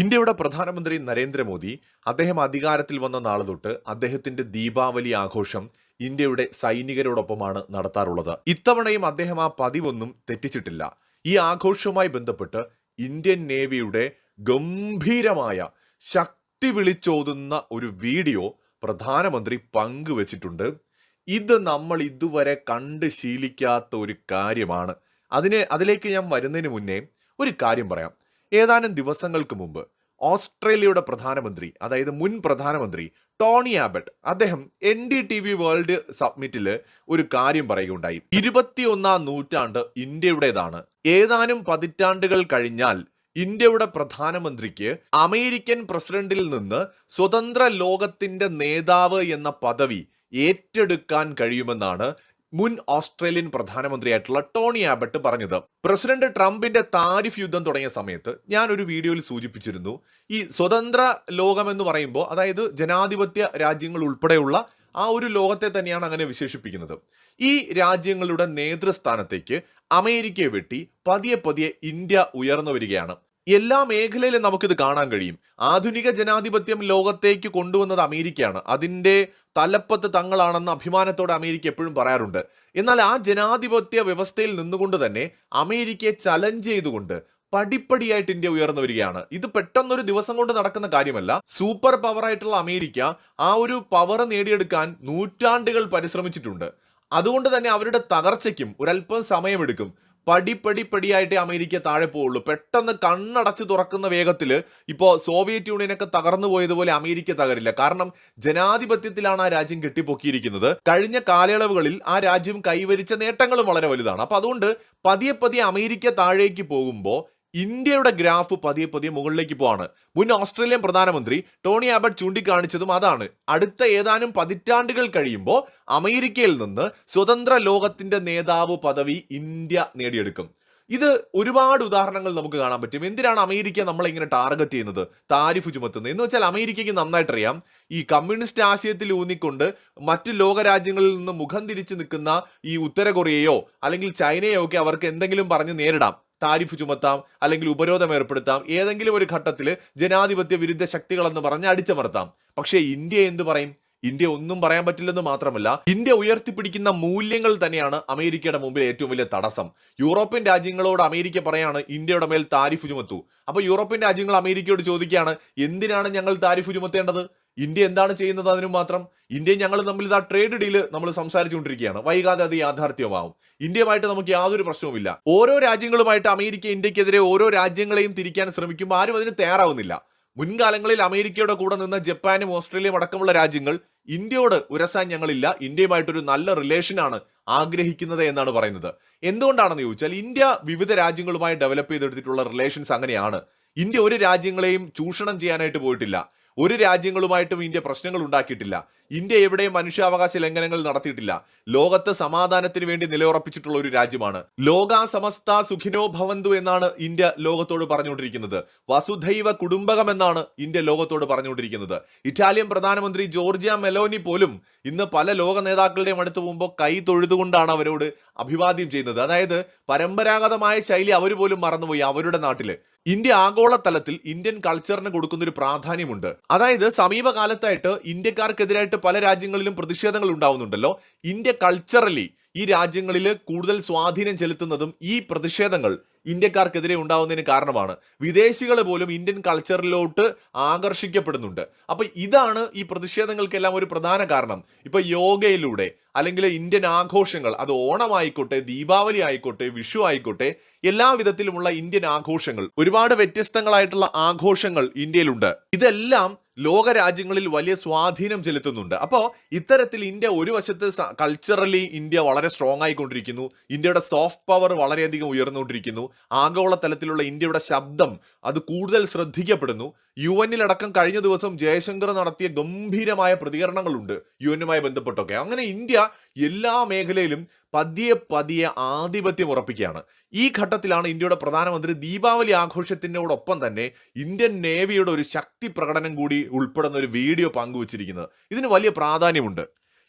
ഇന്ത്യയുടെ പ്രധാനമന്ത്രി നരേന്ദ്രമോദി അദ്ദേഹം അധികാരത്തിൽ വന്ന നാൾ തൊട്ട് അദ്ദേഹത്തിന്റെ ദീപാവലി ആഘോഷം ഇന്ത്യയുടെ സൈനികരോടൊപ്പമാണ് നടത്താറുള്ളത്. ഇത്തവണയും അദ്ദേഹം ആ പതിവൊന്നും തെറ്റിച്ചിട്ടില്ല. ഈ ആഘോഷവുമായി ബന്ധപ്പെട്ട് ഇന്ത്യൻ നേവിയുടെ ഗംഭീരമായ ശക്തി വിളിച്ചോതുന്ന ഒരു വീഡിയോ പ്രധാനമന്ത്രി പങ്കുവച്ചിട്ടുണ്ട്. ഇത് നമ്മൾ ഇതുവരെ കണ്ട് ശീലിക്കാത്ത ഒരു കാര്യമാണ്. അതിനെ അതിലേക്ക് ഞാൻ വരുന്നതിന് മുന്നേ ഒരു കാര്യം പറയാം. ഏതാനും ദിവസങ്ങൾക്ക് മുമ്പ് ഓസ്ട്രേലിയയുടെ പ്രധാനമന്ത്രി അതായത് മുൻ പ്രധാനമന്ത്രി ടോണി ആബട്ട് അദ്ദേഹം N D T V World സബ്മിറ്റിൽ ഒരു കാര്യം പറയുകയുണ്ടായി. ഇരുപത്തിയൊന്നാം നൂറ്റാണ്ട് ഇന്ത്യയുടേതാണ്. ഏതാനും പതിറ്റാണ്ടുകൾ കഴിഞ്ഞാൽ ഇന്ത്യയുടെ പ്രധാനമന്ത്രിക്ക് അമേരിക്കൻ പ്രസിഡന്റിൽ നിന്ന് സ്വതന്ത്ര ലോകത്തിന്റെ നേതാവ് എന്ന പദവി ഏറ്റെടുക്കാൻ കഴിയുമെന്നാണ് മുൻ ഓസ്ട്രേലിയൻ പ്രധാനമന്ത്രിയായിട്ടുള്ള ടോണി ആബട്ട് പറഞ്ഞത് പ്രസിഡന്റ് ട്രംപിന്റെ താരിഫ് യുദ്ധം തുടങ്ങിയ സമയത്ത് ഞാൻ ഒരു വീഡിയോയിൽ സൂചിപ്പിച്ചിരുന്നു ഈ സ്വതന്ത്ര ലോകമെന്ന് പറയുമ്പോൾ അതായത് ജനാധിപത്യ രാജ്യങ്ങൾ ഉൾപ്പെടെയുള്ള ആ ഒരു ലോകത്തെ തന്നെയാണ് അങ്ങനെ വിശേഷിപ്പിക്കുന്നത്. ഈ രാജ്യങ്ങളുടെ നേതൃസ്ഥാനത്തേക്ക് അമേരിക്കയെ വെട്ടി പതിയെ പതിയെ ഇന്ത്യ ഉയർന്നു വരികയാണ്. എല്ലാ മേഖലയിലും നമുക്കിത് കാണാൻ കഴിയും. ആധുനിക ജനാധിപത്യം ലോകത്തേക്ക് കൊണ്ടുവന്നത് അമേരിക്കയാണ്. അതിന്റെ തലപ്പത്ത് തങ്ങളാണെന്ന് അഭിമാനത്തോടെ അമേരിക്ക എപ്പോഴും പറയാറുണ്ട്. എന്നാൽ ആ ജനാധിപത്യ വ്യവസ്ഥയിൽ നിന്നുകൊണ്ട് തന്നെ അമേരിക്കയെ ചലഞ്ച് ചെയ്തുകൊണ്ട് പടിപ്പടിയായിട്ട് ഇന്ത്യ ഉയർന്നു വരികയാണ്. ഇത് പെട്ടെന്നൊരു ദിവസം കൊണ്ട് നടക്കുന്ന കാര്യമല്ല. സൂപ്പർ പവർ ആയിട്ടുള്ള അമേരിക്ക ആ ഒരു പവർ നേടിയെടുക്കാൻ നൂറ്റാണ്ടുകൾ പരിശ്രമിച്ചിട്ടുണ്ട്. അതുകൊണ്ട് തന്നെ അവരുടെ തകർച്ചയ്ക്കും ഒരല്പം സമയമെടുക്കും. പടിപ്പടി പടിയായിട്ടേ അമേരിക്ക താഴെ പോവുള്ളൂ. പെട്ടെന്ന് കണ്ണടച്ച് തുറക്കുന്ന വേഗത്തിൽ ഇപ്പോൾ സോവിയറ്റ് യൂണിയനൊക്കെ തകർന്നു പോയതുപോലെ അമേരിക്ക തകരില്ല. കാരണം ജനാധിപത്യത്തിലാണ് ആ രാജ്യം കെട്ടിപ്പൊക്കിയിരിക്കുന്നത്. കഴിഞ്ഞ കാലയളവുകളിൽ ആ രാജ്യം കൈവരിച്ച നേട്ടങ്ങളും വളരെ വലുതാണ്. അപ്പോൾ അതുകൊണ്ട് പതിയെ പതിയെ അമേരിക്ക താഴേക്ക് പോകുമ്പോൾ ഇന്ത്യയുടെ ഗ്രാഫ് പതിയെ പതിയെ മുകളിലേക്ക് പോവാണ്. മുൻ ഓസ്ട്രേലിയൻ പ്രധാനമന്ത്രി ടോണി ആബർട്ട് ചൂണ്ടിക്കാണിച്ചതും അതാണ്. അടുത്ത ഏതാനും പതിറ്റാണ്ടുകൾ കഴിയുമ്പോൾ അമേരിക്കയിൽ നിന്ന് സ്വതന്ത്ര ലോകത്തിന്റെ നേതാവ് പദവി ഇന്ത്യ നേടിയെടുക്കും. ഇത് ഒരുപാട് ഉദാഹരണങ്ങൾ നമുക്ക് കാണാൻ പറ്റും. എന്തിനാണ് അമേരിക്ക നമ്മളെ ഇങ്ങനെ ടാർഗറ്റ് ചെയ്യുന്നത്? താരിഫ് ചുമത്തുന്നത്. എന്ന് വെച്ചാൽ അമേരിക്കയ്ക്ക് നന്നായിട്ടറിയാം ഈ കമ്മ്യൂണിസ്റ്റ് ആശയത്തിൽ ഊന്നിക്കൊണ്ട് മറ്റ് ലോകരാജ്യങ്ങളിൽ നിന്ന് മുഖം തിരിച്ചു നിൽക്കുന്ന ഈ ഉത്തര കൊറിയയോ അല്ലെങ്കിൽ ചൈനയോ ഒക്കെ അവർക്ക് എന്തെങ്കിലും പറഞ്ഞ് നേരിടാം. താരിഫ് ചുമത്താം അല്ലെങ്കിൽ ഉപരോധം ഏർപ്പെടുത്താം ഏതെങ്കിലും ഒരു ഘട്ടത്തിൽ ജനാധിപത്യ വിരുദ്ധ ശക്തികളെന്ന് പറഞ്ഞ് അടിച്ചമർത്താം. പക്ഷേ ഇന്ത്യ എന്ത് പറയും? ഇന്ത്യ ഒന്നും പറയാൻ പറ്റില്ലെന്ന് മാത്രമല്ല ഇന്ത്യ ഉയർത്തിപ്പിടിക്കുന്ന മൂല്യങ്ങൾ തന്നെയാണ് അമേരിക്കയുടെ മുമ്പിൽ ഏറ്റവും വലിയ തടസ്സം. യൂറോപ്യൻ രാജ്യങ്ങളോട് അമേരിക്ക പറയാണ് ഇന്ത്യയുടെ മേൽ താരിഫ് ചുമത്തു. അപ്പോൾ യൂറോപ്യൻ രാജ്യങ്ങൾ അമേരിക്കയോട് ചോദിക്കുകയാണ് എന്തിനാണ് ഞങ്ങൾ താരിഫ് ചുമത്തേണ്ടത്? ഇന്ത്യ എന്താണ് ചെയ്യുന്നത് അതിനു മാത്രം ഇന്ത്യ ഞങ്ങൾ തമ്മിൽ ഇതാ ട്രേഡ് ഡീൽ നമ്മൾ സംസാരിച്ചുകൊണ്ടിരിക്കുകയാണ്. വൈകാതെ അത് യാഥാർത്ഥ്യമാവും. ഇന്ത്യയുമായിട്ട് നമുക്ക് യാതൊരു പ്രശ്നവുമില്ല. ഓരോ രാജ്യങ്ങളുമായിട്ട് അമേരിക്ക ഇന്ത്യക്കെതിരെ ഓരോ രാജ്യങ്ങളെയും തിരിക്കാൻ ശ്രമിക്കുമ്പോൾ ആരും അതിന് തയ്യാറാവുന്നില്ല. മുൻകാലങ്ങളിൽ അമേരിക്കയുടെ കൂടെ നിന്ന് ജപ്പാനും ഓസ്ട്രേലിയയും അടക്കമുള്ള രാജ്യങ്ങൾ ഇന്ത്യയോട് ഉരസാൻ ഞങ്ങളില്ല. ഇന്ത്യയുമായിട്ടൊരു നല്ല റിലേഷനാണ് ആഗ്രഹിക്കുന്നത് എന്നാണ് പറയുന്നത്. എന്തുകൊണ്ടാണെന്ന് ചോദിച്ചാൽ ഇന്ത്യ വിവിധ രാജ്യങ്ങളുമായി ഡെവലപ്പ് ചെയ്തെടുത്തിട്ടുള്ള റിലേഷൻസ് അങ്ങനെയാണ്. ഇന്ത്യ ഒരു രാജ്യങ്ങളെയും ചൂഷണം ചെയ്യാനായിട്ട് പോയിട്ടില്ല. ഒരു രാജ്യങ്ങളുമായിട്ടും ഇന്ത്യ പ്രശ്നങ്ങൾ ഉണ്ടാക്കിയിട്ടില്ല. ഇന്ത്യ എവിടെയും മനുഷ്യാവകാശ ലംഘനങ്ങൾ നടത്തിയിട്ടില്ല. ലോകത്ത് സമാധാനത്തിന് വേണ്ടി നിലയുറപ്പിച്ചിട്ടുള്ള ഒരു രാജ്യമാണ്. ലോക സമസ്ത സുഖിനോ ഭവന്തു എന്നാണ് ഇന്ത്യ ലോകത്തോട് പറഞ്ഞുകൊണ്ടിരിക്കുന്നത്. വസുധൈവ കുടുംബകം എന്നാണ് ഇന്ത്യ ലോകത്തോട് പറഞ്ഞുകൊണ്ടിരിക്കുന്നത്. ഇറ്റാലിയൻ പ്രധാനമന്ത്രി ജോർജിയ മെലോനി പോലും ഇന്ന് പല ലോക നേതാക്കളുടെയും അടുത്ത് പോകുമ്പോൾ കൈ തൊഴുതുകൊണ്ടാണ് അവരോട് അഭിവാദ്യം ചെയ്യുന്നത്. അതായത് പരമ്പരാഗതമായ ശൈലി അവർ പോലും മറന്നുപോയി അവരുടെ നാട്ടിൽ. ഇന്ത്യ ആഗോളതലത്തിൽ ഇന്ത്യൻ കൾച്ചറിന് കൊടുക്കുന്ന ഒരു പ്രാധാന്യമുണ്ട്. അതായത് സമീപകാലത്തായിട്ട് ഇന്ത്യക്കാർക്കെതിരായിട്ട് പല രാജ്യങ്ങളിലും പ്രതിഷേധങ്ങൾ ഉണ്ടാവുന്നുണ്ടല്ലോ. ഇന്ത്യ കൾച്ചറലി ഈ രാജ്യങ്ങളിൽ കൂടുതൽ സ്വാധീനം ചെലുത്തുന്നതും ഈ പ്രതിഷേധങ്ങൾ ഇന്ത്യക്കാർക്കെതിരെ ഉണ്ടാവുന്നതിന് കാരണമാണ്. വിദേശികൾ പോലും ഇന്ത്യൻ കൾച്ചറിലോട്ട് ആകർഷിക്കപ്പെടുന്നുണ്ട്. അപ്പൊ ഇതാണ് ഈ പ്രതിഷേധങ്ങൾക്കെല്ലാം ഒരു പ്രധാന കാരണം. ഇപ്പൊ യോഗയിലൂടെ അല്ലെങ്കിൽ ഇന്ത്യൻ ആഘോഷങ്ങൾ അത് ഓണമായിക്കോട്ടെ ദീപാവലി ആയിക്കോട്ടെ വിഷു ആയിക്കോട്ടെ എല്ലാ വിധത്തിലുമുള്ള ഇന്ത്യൻ ആഘോഷങ്ങൾ ഒരുപാട് വ്യത്യസ്തങ്ങളായിട്ടുള്ള ആഘോഷങ്ങൾ ഇന്ത്യയിലുണ്ട്. ഇതെല്ലാം ലോക രാജ്യങ്ങളിൽ വലിയ സ്വാധീനം ചെലുത്തുന്നുണ്ട്. അപ്പോൾ ഇത്തരത്തിൽ ഇന്ത്യ ഒരു വശത്ത് കൾച്ചറലി ഇന്ത്യ വളരെ സ്ട്രോങ് ആയിക്കൊണ്ടിരിക്കുന്നു. ഇന്ത്യയുടെ സോഫ്റ്റ് പവർ വളരെയധികം ഉയർന്നുകൊണ്ടിരിക്കുന്നു. ആഗോള തലത്തിലുള്ള ഇന്ത്യയുടെ ശബ്ദം അത് കൂടുതൽ ശ്രദ്ധിക്കപ്പെടുന്നു. യു എന്നിലടക്കം കഴിഞ്ഞ ദിവസം ജയശങ്കർ നടത്തിയ ഗംഭീരമായ പ്രതികരണങ്ങളുണ്ട് യു എന്നുമായി ബന്ധപ്പെട്ടൊക്കെ. അങ്ങനെ ഇന്ത്യ എല്ലാ മേഖലയിലും പതിയെ പതിയെ ആധിപത്യം ഉറപ്പിക്കുകയാണ്. ഈ ഘട്ടത്തിലാണ് ഇന്ത്യയുടെ പ്രധാനമന്ത്രി ദീപാവലി ആഘോഷത്തിനോടൊപ്പം തന്നെ ഇന്ത്യൻ നേവിയുടെ ഒരു ശക്തി പ്രകടനം കൂടി ഉൾപ്പെടുന്ന ഒരു വീഡിയോ പങ്കുവച്ചിരിക്കുന്നത്. ഇതിന് വലിയ പ്രാധാന്യമുണ്ട്.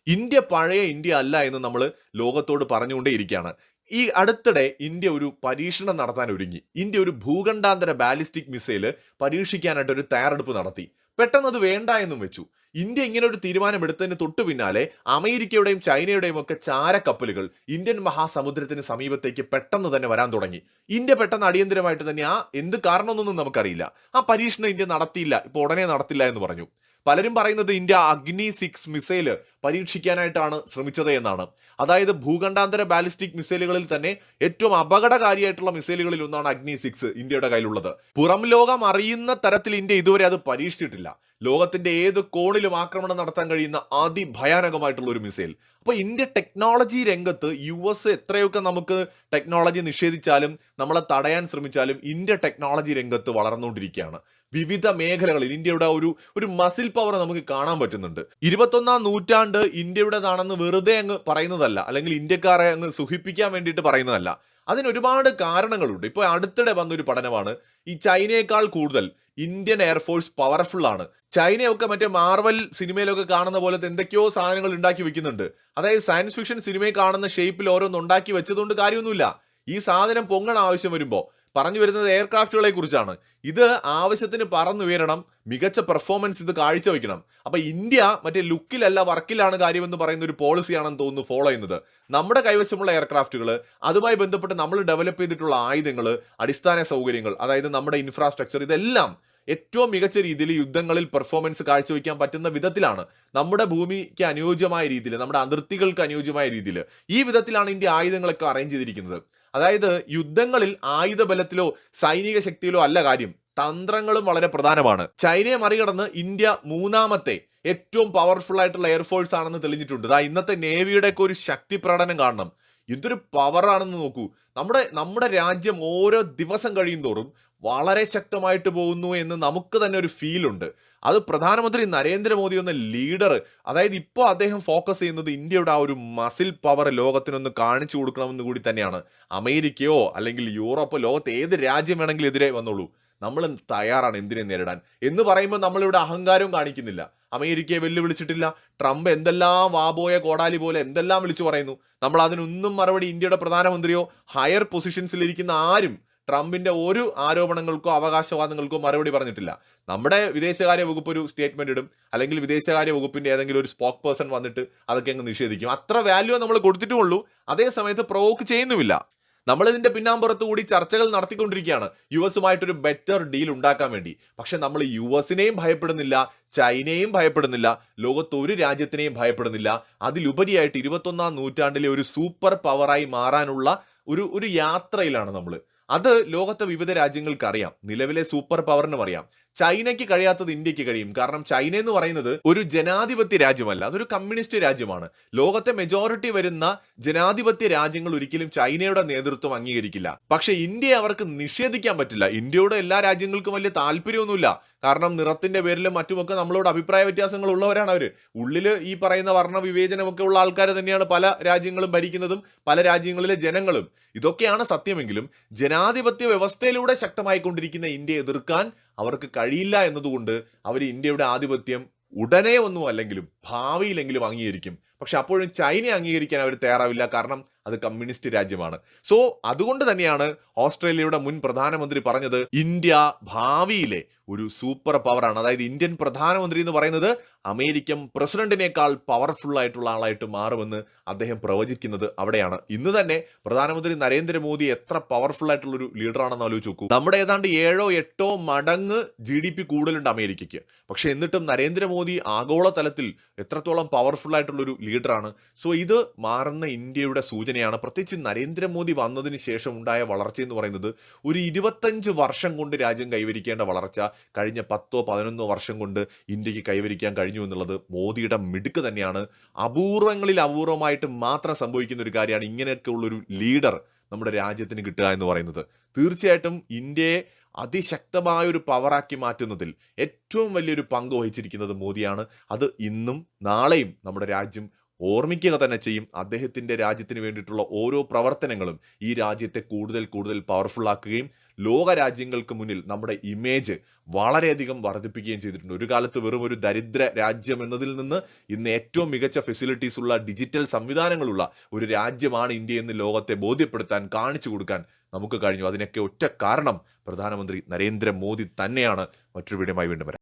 ഇന്ത്യ പഴയ ഇന്ത്യ അല്ല എന്ന് നമ്മൾ ലോകത്തോട് പറഞ്ഞുകൊണ്ടേയിരിക്കുകയാണ്. ഈ അടുത്തിടെ ഇന്ത്യ ഒരു പരീക്ഷണം നടത്താൻ ഒരുങ്ങി. ഇന്ത്യ ഒരു ഭൂഖണ്ഡാന്തര ബാലിസ്റ്റിക് മിസൈൽ പരീക്ഷിക്കാനായിട്ട് ഒരു തയ്യാറെടുപ്പ് നടത്തി. പെട്ടെന്ന് അത് വേണ്ട എന്നും വെച്ചു. ഇന്ത്യ ഇങ്ങനെ ഒരു തീരുമാനം എടുത്തതിന് തൊട്ടു പിന്നാലെ അമേരിക്കയുടെയും ചൈനയുടെയും ഒക്കെ ചാരക്കപ്പലുകൾ ഇന്ത്യൻ മഹാസമുദ്രത്തിന് സമീപത്തേക്ക് പെട്ടെന്ന് തന്നെ വരാൻ തുടങ്ങി. ഇന്ത്യ പെട്ടെന്ന് അടിയന്തരമായിട്ട് തന്നെ ആ എന്ത് കാരണമൊന്നും നമുക്കറിയില്ല. ആ പരീക്ഷണം ഇന്ത്യ നടത്തിയില്ല. ഇപ്പോൾ ഉടനെ നടത്തില്ല എന്ന് പറഞ്ഞു. പലരും പറയുന്നത് ഇന്ത്യ അഗ്നി സിക്സ് മിസൈൽ പരീക്ഷിക്കാനായിട്ടാണ് ശ്രമിച്ചത് എന്നാണ്. അതായത് ഭൂഖണ്ഡാന്തര ബാലിസ്റ്റിക് മിസൈലുകളിൽ തന്നെ ഏറ്റവും അപകടകാരിയായിട്ടുള്ള മിസൈലുകളിൽ ഒന്നാണ് അഗ്നി സിക്സ് ഇന്ത്യയുടെ കയ്യിലുള്ളത്. പുറം ലോകം അറിയുന്ന തരത്തിൽ ഇന്ത്യ ഇതുവരെ അത് പരീക്ഷിച്ചിട്ടില്ല. ലോകത്തിന്റെ ഏത് കോണിലും ആക്രമണം നടത്താൻ കഴിയുന്ന അതിഭയാനകമായിട്ടുള്ള ഒരു മിസൈൽ. അപ്പൊ ഇന്ത്യ ടെക്നോളജി രംഗത്ത് യു എസ് എത്രയൊക്കെ നമുക്ക് ടെക്നോളജി നിഷേധിച്ചാലും നമ്മളെ തടയാൻ ശ്രമിച്ചാലും ഇന്ത്യ ടെക്നോളജി രംഗത്ത് വളർന്നുകൊണ്ടിരിക്കുകയാണ്. വിവിധ മേഖലകളിൽ ഇന്ത്യയുടെ ഒരു ഒരു മസിൽ പവർ നമുക്ക് കാണാൻ പറ്റുന്നുണ്ട്. ഇരുപത്തൊന്നാം നൂറ്റാണ്ട് ഇന്ത്യയുടേതാണെന്ന് വെറുതെ അങ്ങ് പറയുന്നതല്ല. അല്ലെങ്കിൽ ഇന്ത്യക്കാരെ അങ്ങ് സുഖിപ്പിക്കാൻ വേണ്ടിയിട്ട് പറയുന്നതല്ല. അതിന് ഒരുപാട് കാരണങ്ങളുണ്ട്. ഇപ്പോൾ അടുത്തിടെ വന്നൊരു പഠനമാണ്. ഈ ചൈനയേക്കാൾ കൂടുതൽ ഇന്ത്യൻ എയർഫോഴ്സ് പവർഫുൾ ആണ്. ചൈനയൊക്കെ മറ്റേ മാർവൽ സിനിമയിലൊക്കെ കാണുന്ന പോലത്തെ എന്തൊക്കെയോ സാധനങ്ങൾ ഉണ്ടാക്കി വെക്കുന്നുണ്ട്. അതായത് സയൻസ് ഫിക്ഷൻ സിനിമയിൽ കാണുന്ന ഷേപ്പിൽ ഓരോന്ന് ഉണ്ടാക്കി വെച്ചതുകൊണ്ട് കാര്യമൊന്നുമില്ല. ഈ സാധനം പൊങ്ങണ ആവശ്യം വരുമ്പോൾ പറഞ്ഞു വരുന്നത് എയർക്രാഫ്റ്റുകളെ കുറിച്ചാണ്. ഇത് ആവശ്യത്തിന് പറന്നുയരണം മികച്ച പെർഫോമൻസ് ഇത് കാഴ്ചവെക്കണം അപ്പൊ ഇന്ത്യ മറ്റേ ലുക്കിലല്ല വർക്കിലാണ് കാര്യമെന്ന് പറയുന്ന ഒരു പോളിസിയാണെന്ന് തോന്നുന്നു ഫോളോ ചെയ്യുന്നത്. നമ്മുടെ കൈവശമുള്ള എയർക്രാഫ്റ്റുകൾ അതുമായി ബന്ധപ്പെട്ട് നമ്മൾ ഡെവലപ്പ് ചെയ്തിട്ടുള്ള ആയുധങ്ങൾ അടിസ്ഥാന സൗകര്യങ്ങൾ അതായത് നമ്മുടെ ഇൻഫ്രാസ്ട്രക്ചർ ഇതെല്ലാം ഏറ്റവും മികച്ച രീതിയിൽ യുദ്ധങ്ങളിൽ പെർഫോമൻസ് കാഴ്ചവെക്കാൻ പറ്റുന്ന വിധത്തിലാണ്. നമ്മുടെ ഭൂമിക്ക് അനുയോജ്യമായ രീതിയിൽ നമ്മുടെ അതിർത്തികൾക്ക് അനുയോജ്യമായ രീതിയിൽ ഈ വിധത്തിലാണ് ഇന്ത്യ ആയുധങ്ങളൊക്കെ അറേഞ്ച് ചെയ്തിരിക്കുന്നത്. അതായത് യുദ്ധങ്ങളിൽ ആയുധബലത്തിലോ സൈനിക ശക്തിയിലോ അല്ല കാര്യം. തന്ത്രങ്ങളും വളരെ പ്രധാനമാണ്. ചൈനയെ മറികടന്ന് ഇന്ത്യ മൂന്നാമത്തെ ഏറ്റവും പവർഫുൾ ആയിട്ടുള്ള എയർഫോഴ്സ് ആണെന്ന് തെളിഞ്ഞിട്ടുണ്ട്. അതാ ഇന്നത്തെ നേവിയുടെ ഒക്കെ ഒരു ശക്തി പ്രകടനം കാണണം. ഇതൊരു പവറാണെന്ന് നോക്കൂ. നമ്മുടെ നമ്മുടെ രാജ്യം ഓരോ ദിവസം കഴിയും തോറും വളരെ ശക്തമായിട്ട് പോകുന്നു എന്ന് നമുക്ക് തന്നെ ഒരു ഫീൽ ഉണ്ട്. അത് പ്രധാനമന്ത്രി നരേന്ദ്രമോദി എന്ന ലീഡർ അതായത് ഇപ്പോൾ അദ്ദേഹം ഫോക്കസ് ചെയ്യുന്നത് ഇന്ത്യയുടെ ആ ഒരു മസിൽ പവർ ലോകത്തിനൊന്ന് കാണിച്ചു കൊടുക്കണമെന്ന് കൂടി തന്നെയാണ്. അമേരിക്കയോ അല്ലെങ്കിൽ യൂറോപ്പോ ലോകത്ത് ഏത് രാജ്യം വേണമെങ്കിലും എതിരെ വന്നോളൂ. നമ്മൾ തയ്യാറാണ് എന്തിനെ നേരിടാൻ. എന്ന് പറയുമ്പോൾ നമ്മളിവിടെ അഹങ്കാരവും കാണിക്കുന്നില്ല. അമേരിക്കയെ വെല്ലുവിളിച്ചിട്ടില്ല. ട്രംപ് എന്തെല്ലാം വാബോയ കോടാലി പോലെ എന്തെല്ലാം വിളിച്ചു പറയുന്നു. നമ്മൾ അതിനൊന്നും മറുപടി ഇന്ത്യയുടെ പ്രധാനമന്ത്രിയോ ഹയർ പൊസിഷൻസിൽ ഇരിക്കുന്ന ആരും ട്രംപിന്റെ ഒരു ആരോപണങ്ങൾക്കോ അവകാശവാദങ്ങൾക്കോ മറുപടി പറഞ്ഞിട്ടില്ല. നമ്മുടെ വിദേശകാര്യ വകുപ്പ് ഒരു സ്റ്റേറ്റ്മെന്റ് ഇടും. അല്ലെങ്കിൽ വിദേശകാര്യ വകുപ്പിന്റെ ഏതെങ്കിലും ഒരു സ്പോക്ക് പേഴ്സൺ വന്നിട്ട് അതൊക്കെ അങ്ങ് നിഷേധിക്കും. അത്ര വാല്യൂ നമ്മൾ കൊടുത്തിട്ടുള്ളൂ അതേ സമയത്ത് പ്രൊവോക്ക് ചെയ്യുന്നുമില്ല. നമ്മൾ ഇതിന്റെ പിന്നാമ്പുറത്ത് കൂടി ചർച്ചകൾ നടത്തിക്കൊണ്ടിരിക്കുകയാണ്. യു എസുമായിട്ടൊരു ബെറ്റർ ഡീൽ ഉണ്ടാക്കാൻ വേണ്ടി. പക്ഷെ നമ്മൾ യു എസിനെയും ഭയപ്പെടുന്നില്ല ചൈനയും ഭയപ്പെടുന്നില്ല ലോകത്ത് ഒരു രാജ്യത്തിനെയും ഭയപ്പെടുന്നില്ല. അതിലുപരിയായിട്ട് ഇരുപത്തൊന്നാം നൂറ്റാണ്ടിലെ ഒരു സൂപ്പർ പവറായി മാറാനുള്ള ഒരു ഒരു യാത്രയിലാണ് നമ്മൾ അത് ലോകത്തെ വിവിധ രാജ്യങ്ങൾക്ക് അറിയാം നിലവിലെ സൂപ്പർ പവറിനും അറിയാം. ചൈനയ്ക്ക് കഴിയാത്തത് ഇന്ത്യയ്ക്ക് കഴിയും. കാരണം ചൈന എന്ന് പറയുന്നത് ഒരു ജനാധിപത്യ രാജ്യമല്ല. അതൊരു കമ്മ്യൂണിസ്റ്റ് രാജ്യമാണ്. ലോകത്തെ മെജോറിറ്റി വരുന്ന ജനാധിപത്യ രാജ്യങ്ങൾ ഒരിക്കലും ചൈനയുടെ നേതൃത്വം അംഗീകരിക്കില്ല. പക്ഷെ ഇന്ത്യയെ അവർക്ക് നിഷേധിക്കാൻ പറ്റില്ല. ഇന്ത്യയുടെ എല്ലാ രാജ്യങ്ങൾക്കും വലിയ താല്പര്യമൊന്നുമില്ല. കാരണം നിറത്തിന്റെ പേരിലും മറ്റുമൊക്കെ നമ്മളോട് അഭിപ്രായ വ്യത്യാസങ്ങൾ ഉള്ളവരാണ് അവർ ഉള്ളിൽ ഈ പറയുന്ന വർണ വിവേചനമൊക്കെ ഉള്ള ആൾക്കാർ തന്നെയാണ് പല രാജ്യങ്ങളും ഭരിക്കുന്നതും പല രാജ്യങ്ങളിലെ ജനങ്ങളും. ഇതൊക്കെയാണ് സത്യമെങ്കിലും ജനാധിപത്യ വ്യവസ്ഥയിലൂടെ ശക്തമായിക്കൊണ്ടിരിക്കുന്ന ഇന്ത്യയെ എതിർക്കാൻ അവർക്ക് കഴിയില്ല എന്നതുകൊണ്ട് അവർ ഇന്ത്യയുടെ ആധിപത്യം ഉടനെ ഒന്നും അല്ലെങ്കിലും ഭാവിയിലെങ്കിലും അംഗീകരിക്കും. പക്ഷെ അപ്പോഴും ചൈനയെ അംഗീകരിക്കാൻ അവർ തയ്യാറാവില്ല. കാരണം അത് കമ്മ്യൂണിസ്റ്റ് രാജ്യമാണ്. സോ അതുകൊണ്ട് തന്നെയാണ് ഓസ്ട്രേലിയയുടെ മുൻ പ്രധാനമന്ത്രി പറഞ്ഞത് ഇന്ത്യ ഭാവിയിലെ ഒരു സൂപ്പർ പവറാണ്. അതായത് ഇന്ത്യൻ പ്രധാനമന്ത്രി എന്ന് പറയുന്നത് അമേരിക്കൻ പ്രസിഡന്റിനേക്കാൾ പവർഫുൾ ആയിട്ടുള്ള ആളായിട്ട് മാറുമെന്ന് അദ്ദേഹം പ്രവചിക്കുന്നത് അവിടെയാണ്. ഇന്ന് തന്നെ പ്രധാനമന്ത്രി നരേന്ദ്രമോദി എത്ര പവർഫുൾ ആയിട്ടുള്ള ഒരു ലീഡറാണെന്ന് ആലോചിച്ച് നോക്കൂ. നമ്മുടെ ഏതാണ്ട് ഏഴോ എട്ടോ മടങ്ങ് ജി ഡി പി കൂടുതലുണ്ട് അമേരിക്കയ്ക്ക്. പക്ഷെ എന്നിട്ടും നരേന്ദ്രമോദി ആഗോളതലത്തിൽ എത്രത്തോളം പവർഫുൾ ആയിട്ടുള്ള ഒരു ലീഡറാണ് സോ ഇത് മാറുന്ന ഇന്ത്യയുടെ സൂചനയാണ്. പ്രത്യേകിച്ച് നരേന്ദ്രമോദി വന്നതിന് ശേഷം ഉണ്ടായ വളർച്ച എന്ന് പറയുന്നത് ഒരു ഇരുപത്തഞ്ച് വർഷം കൊണ്ട് രാജ്യം കൈവരിക്കേണ്ട വളർച്ച. കഴിഞ്ഞ പത്തോ പതിനൊന്നോ വർഷം കൊണ്ട് ഇന്ത്യയ്ക്ക് കൈവരിക്കാൻ കഴിഞ്ഞു എന്നുള്ളത് മോദിയുടെ മിടുക്ക് തന്നെയാണ്. അപൂർവങ്ങളിൽ അപൂർവമായിട്ട് മാത്രം സംഭവിക്കുന്ന ഒരു കാര്യമാണ് ഇങ്ങനെയൊക്കെ ഉള്ളൊരു ലീഡർ നമ്മുടെ രാജ്യത്തിന് കിട്ടുക എന്ന് പറയുന്നത്. തീർച്ചയായിട്ടും ഇന്ത്യയെ അതിശക്തമായ ഒരു പവറാക്കി മാറ്റുന്നതിൽ ഏറ്റവും വലിയൊരു പങ്ക് വഹിച്ചിരിക്കുന്നത് മോദിയാണ്. അത് ഇന്നും നാളെയും നമ്മുടെ രാജ്യം ഓർമ്മിക്കുക തന്നെ ചെയ്യും. അദ്ദേഹത്തിന്റെ രാജ്യത്തിന് വേണ്ടിയിട്ടുള്ള ഓരോ പ്രവർത്തനങ്ങളും ഈ രാജ്യത്തെ കൂടുതൽ കൂടുതൽ പവർഫുൾ ആക്കുകയും ലോക രാജ്യങ്ങൾക്ക് മുന്നിൽ നമ്മുടെ ഇമേജ് വളരെയധികം വർദ്ധിപ്പിക്കുകയും ചെയ്തിട്ടുണ്ട്. ഒരു കാലത്ത് വെറും ഒരു ദരിദ്ര രാജ്യം എന്നതിൽ നിന്ന് ഇന്ന് ഏറ്റവും മികച്ച ഫെസിലിറ്റീസ് ഉള്ള ഡിജിറ്റൽ സംവിധാനങ്ങളുള്ള ഒരു രാജ്യമാണ് ഇന്ത്യ എന്ന് ലോകത്തെ ബോധ്യപ്പെടുത്താൻ കാണിച്ചു കൊടുക്കാൻ നമുക്ക് കഴിഞ്ഞു. അതിനൊക്കെ ഒറ്റ കാരണം പ്രധാനമന്ത്രി നരേന്ദ്രമോദി തന്നെയാണ്. മറ്റൊരു വീഡിയോമായി വീണ്ടും വരാം.